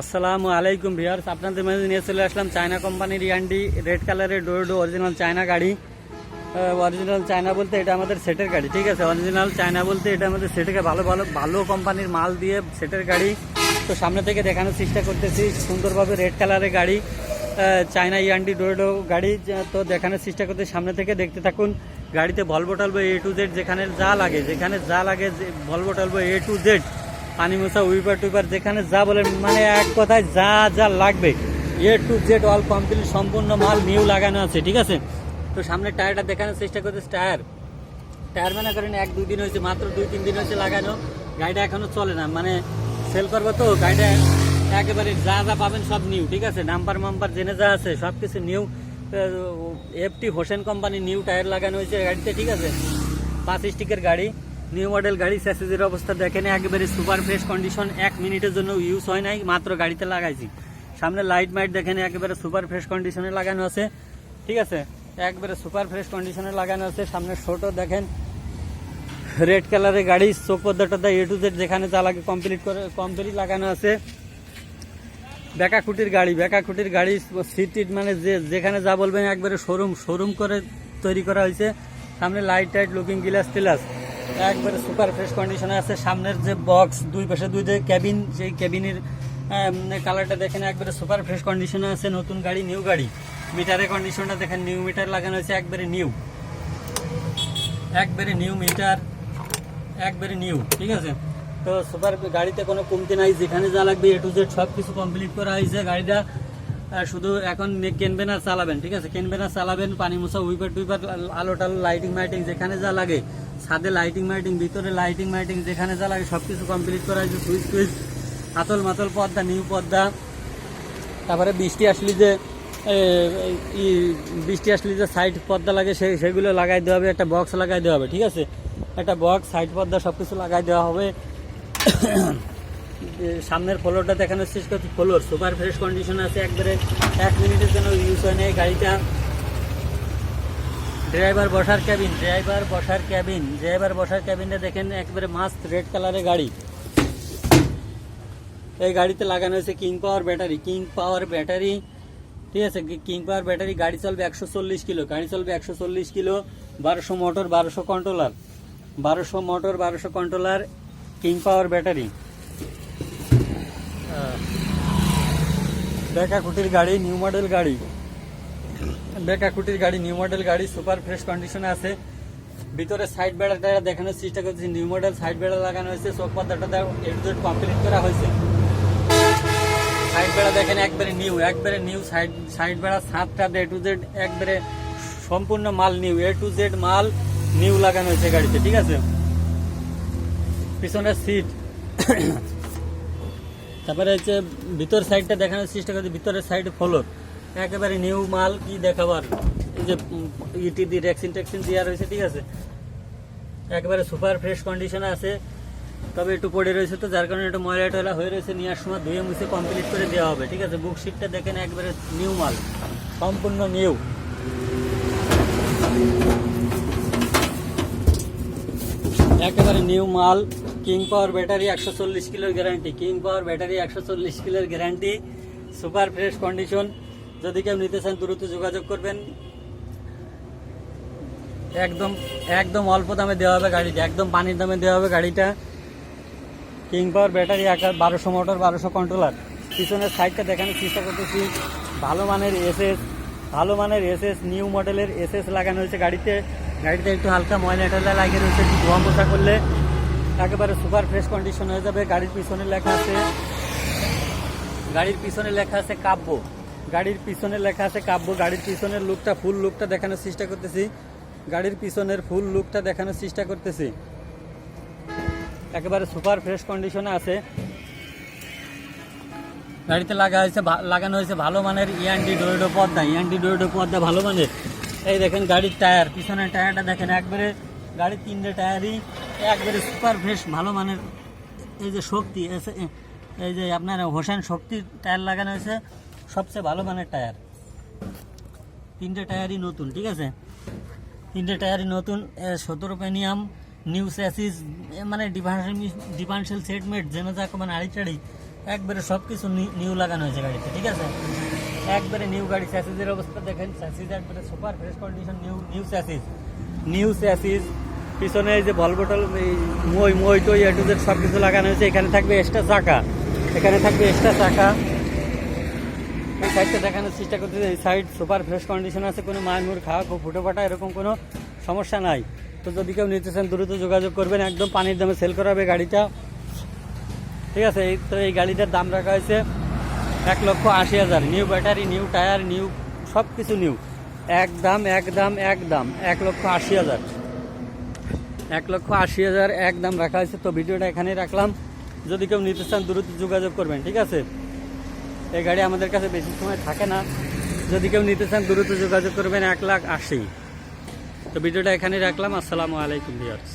আসসালামু আলাইকুম ভিউয়ার্স, আপনাদের মাঝে নিয়ে চলে আসলাম চায়না কোম্পানির ইয়ান্ডি, রেড কালারের ডোরডো অরিজিনাল চায়না গাড়ি। অরিজিনাল চায়না বলতে এটা আমাদের সেটের গাড়ি, ঠিক আছে? অরিজিনাল চায়না বলতে এটা আমাদের সেটের ভালো ভালো ভালো কোম্পানির মাল দিয়ে সেটের গাড়ি। তো সামনে থেকে দেখানোর চেষ্টা করতেছি, সুন্দরভাবে রেড কালারের গাড়ি চায়না ইয়ান্ডি ডোরডো গাড়ি তো দেখানোর চেষ্টা করতে সামনে থেকে দেখতে থাকুন। গাড়িতে ভলভো টলভো এ টু জেড যেখানে যা লাগে, যেখানে যা লাগে ভলভো টলভো এ টু জেড পানি মোছা উইপার টুইপার, যেখানে যা বলেন মানে এক কথায় যা যা লাগবে। A to Z all complete সম্পূর্ণ মাল নিউ লাগানো আছে, ঠিক আছে? তো সামনে টায়ারটা দেখানোর চেষ্টা করতেছে, টায়ার। টায়ার মনে করেন এক দুই দিন হয়েছে, মাত্র দুই, তিন দিন হয়েছে লাগানো। গাড়িটা এখনও চলে না মানে সেল করব তো, গাড়িটা একেবারে যা যা পাবেন সব নিউ ঠিক আছে? নাম্বার মাম্বার জেনে যা আছে সব কিছু new FT Hossain company new tyre লাগানো হয়েছে গাড়িতে, ঠিক আছে? পাঁচ স্টিকের গাড়ি। নিউ মডেল গাড়ি স্যাসেজের অবস্থা দেখেন, একেবারে সুপার ফ্রেশ কন্ডিশন এক মিনিটের জন্য ইউজ হয় নাই, মাত্র গাড়িতে লাগাইছি। সামনে লাইট মাইট দেখেন, একেবারে সুপার ফ্রেশ কন্ডিশনে লাগানো আছে। ঠিক আছে? একবারে সুপার ফ্রেশ কন্ডিশনে লাগানো আছে। সামনে ছোট দেখেন। রেড কালারের গাড়ি, চোখ পদ্মাটা এ টু জেড যেখানে যা লাগে কমপ্লিট করে কমপ্লিট লাগানো আছে। বেকা খুঁটির গাড়ি বেকা খুঁটির গাড়ি সিট মানে যে, যেখানে যা বলবেন, একবারে শোরুম শোরুম করে তৈরি করা হয়েছে। সামনে লাইট টাইট লুকিং গ্লাস টিলাস একবারে সুপার ফ্রেশ কন্ডিশনে আছে। সামনের যে বক্স দুই পাশে দুই যে ক্যাবিন সেই ক্যাবিনের কালারটা দেখেন, একবারে সুপার ফ্রেশ কন্ডিশনে আছে। নতুন গাড়ি নিউ গাড়ি। মিটারের কন্ডিশনটা দেখেন নিউ মিটার লাগানো হয়েছে, একবারে নিউ একবারে নিউ মিটার একবারে নিউ ঠিক আছে? তো সুপার গাড়িতে কোনো কমতি নাই, যেখানে যা লাগবে এ টু জেড সব কিছু কমপ্লিট করা হয়েছে। গাড়িটা শুধু এখন কিনবেন আর চালাবেন, ঠিক আছে? কিনবেন আর চালাবেন, পানি মোছা, উইপার টুইপার, আলো টালো লাইটিং মাইটিং যেখানে যা লাগে। ছাদে লাইটিং মাইটিং ভিতরে লাইটিং মাইটিং যেখানে যা লাগে সব কিছু কমপ্লিট করা হয়েছে, সুইচ টুইচ আতল মাতল পর্দা, নিউ পর্দা। তারপরে বৃষ্টি আসলে যে বৃষ্টি আসলে যে সাইড পর্দা লাগে সেই সেগুলো লাগাই দেওয়া হবে, একটা বক্স লাগাই দেওয়া হবে, ঠিক আছে? একটা বক্স সাইড পর্দা সব কিছু লাগাই দেওয়া হবে। সামনের ফ্লোরটা দেখানোর শেষ করছি ফ্লোর সুপার ফ্রেশ কন্ডিশন আছে, একবারে এক মিনিটের জন্য ইউজ হয় না গাড়িটা। ড্রাইভার বসার ক্যাবিন ড্রাইভার বসার ক্যাবিন ড্রাইভার বসার ক্যাবিনটা দেখেন, একবারে মাস্ট রেড কালারের গাড়ি। এই গাড়িতে লাগানো হয়েছে king power battery king power battery ঠিক আছে? কিং পাওয়ার ব্যাটারি গাড়ি চলবে একশো চল্লিশ কিলো, গাড়ি চলবে একশো চল্লিশ কিলো, বারোশো মোটর বারোশো কন্ট্রোলার বারোশো মোটর বারোশো কন্ট্রোলার কিং পাওয়ার ব্যাটারি বেকাকুটির গাড়ি নিউ মডেল গাড়ি। বেকাকুটির গাড়ি নিউ মডেল গাড়ি সুপার ফ্রেশ কন্ডিশনে আছে। ভিতরে সাইড বেড়াটা দেখানোর চেষ্টা করছি নিউ মডেল সাইড বেড়া লাগানো হয়েছে, চোখ পাতাটা এডুকেট কমপ্লিট করা হয়েছে। সাইড বেড়া দেখেন, একবারে নিউ একবারে নিউ সাইড সাইড বেড়া সাতটা এ টু জেড একবারে সম্পূর্ণ মাল নিউ এ টু জেড মাল নিউ লাগানো হয়েছে গাড়িতে, ঠিক আছে? পিছনের সিট তারপরে হচ্ছে ভিতর সাইডটা দেখানোর চেষ্টা করছি, ভিতরের সাইড ফলোর একেবারে নিউ মাল কি দেখাবার? এই যে ইটি দিয়ে ট্যাক্সিন ট্যাক্সিন দেওয়া রয়েছে, ঠিক আছে? একেবারে সুপার ফ্রেশ কন্ডিশনে আছে। তবে একটু পড়ে রয়েছে তো, যার কারণে একটু ময়লা টয়লা হয়ে রয়েছে নেওয়ার সময় ধুয়ে মুছে কমপ্লিট করে দেওয়া হবে, ঠিক আছে? বুক শিটটা দেখেন, একবারে নিউ মাল, সম্পূর্ণ নিউ একেবারে নিউ মাল। কিং পাওয়ার ব্যাটারি একশো চল্লিশ কিলোর গ্যারান্টি কিং পাওয়ার ব্যাটারি একশো চল্লিশ কিলোর গ্যারান্টি সুপার ফ্রেশ কন্ডিশন যদি কেউ নিতে চান, দ্রুত যোগাযোগ করবেন। একদম একদম অল্প দামে দেওয়া হবে গাড়িটা। একদম পানির দামে দেওয়া হবে গাড়িটা। কিং পাওয়ার ব্যাটারি একার বারোশো মোটর বারোশো কন্ট্রোলার পিছনের সাইডটা দেখানোর চেষ্টা করতেছি। ভালো মানের এসএস ভালো মানের এসএস নিউ মডেলের এসএস লাগানো হয়েছে গাড়িতে। গাড়িতে একটু হালকা ময়লা টয়লা লাগিয়ে রয়েছে, একটু ধোয়া মোছা করলে। একেবারে সুপার ফ্রেশ কন্ডিশন হয়ে যাবে। গাড়ির পিছনে লেখা আছে, গাড়ির পিছনে লেখা আছে কাব্য। গাড়ির পিছনে লেখা আছে কাব্য। গাড়ির পিছনের লুকটা ফুল লুকটা দেখানোর চেষ্টা করতেছি। গাড়ির পিছনের ফুল লুকটা দেখানোর চেষ্টা করতেছি। একেবারে সুপার ফ্রেশ কন্ডিশনে আছে। গাড়িতে লাগা হয়েছে লাগানো হয়েছে ভালো মানের E ইয়ান্ডি ডোয়েডো পর্দা। ইয়ান্ডি ডোয়েডো পর্দা ভালো মানের। এই দেখেন গাড়ির টায়ার, পিছনের টায়ারটা দেখেন, একবারে গাড়ির তিনটে টায়ারই একবারে সুপার ফ্রেশ ভালো মানের, এই যে শক্তি এই যে আপনার হোসেন শক্তির টায়ার লাগানো হয়েছে, সবচেয়ে ভালো মানের টায়ার তিনটে টায়ারই নতুন, ঠিক আছে? তিনটে টায়ারই নতুন সতেরো পেনিয়াম নিউ স্যাসিস মানে ডিফারেন্সিয়াল ডিফারেন্সিয়াল সেটমেট যেন যা মানে আড়ি টাড়ি একবারে সব কিছু নিউ লাগানো হয়েছে গাড়িতে, ঠিক আছে? একবারে নিউ গাড়ি স্যাসিসের অবস্থা দেখেন স্যাসিস একবারে super fresh condition new new chassis new chassis পিছনে এই যে ভলভো টল এই মই মই টই এ টু জেড সব কিছু লাগানো হয়েছে। এখানে থাকবে এক্সট্রা চাকা। এখানে থাকবে এক্সট্রা চাকা। এই সাইডটা দেখানোর চেষ্টা করতেছে। এই সাইড সুপার ফ্রেশ কন্ডিশন আছে, কোনো মায়ের খাওয়া খুব ফুটো ফাটা এরকম কোনো সমস্যা নাই। তো যদি কেউ নিতে চান, দ্রুত যোগাযোগ করবেন। একদম পানির দামে সেল করা হবে গাড়িটা। ঠিক আছে, এই তো এই গাড়িটার দাম রাখা হয়েছে এক লক্ষ আশি হাজার। New battery new tyre new সব কিছু নিউ এক দাম এক দাম এক দাম এক লক্ষ আশি হাজার। এক লক্ষ আশি হাজার এক দাম রাখা হয়েছে। তো ভিডিওটা এখানেই রাখলাম। যদি কেউ নিতে চান, দ্রুত যোগাযোগ করবেন, ঠিক আছে? এই গাড়ি আমাদের কাছে বেশি সময় থাকে না। যদি কেউ নিতে চান, দ্রুত যোগাযোগ করবেন এক লাখ আশি। তো ভিডিওটা এখানেই রাখলাম। আসসালামু আলাইকুম, ভিউয়ার্স।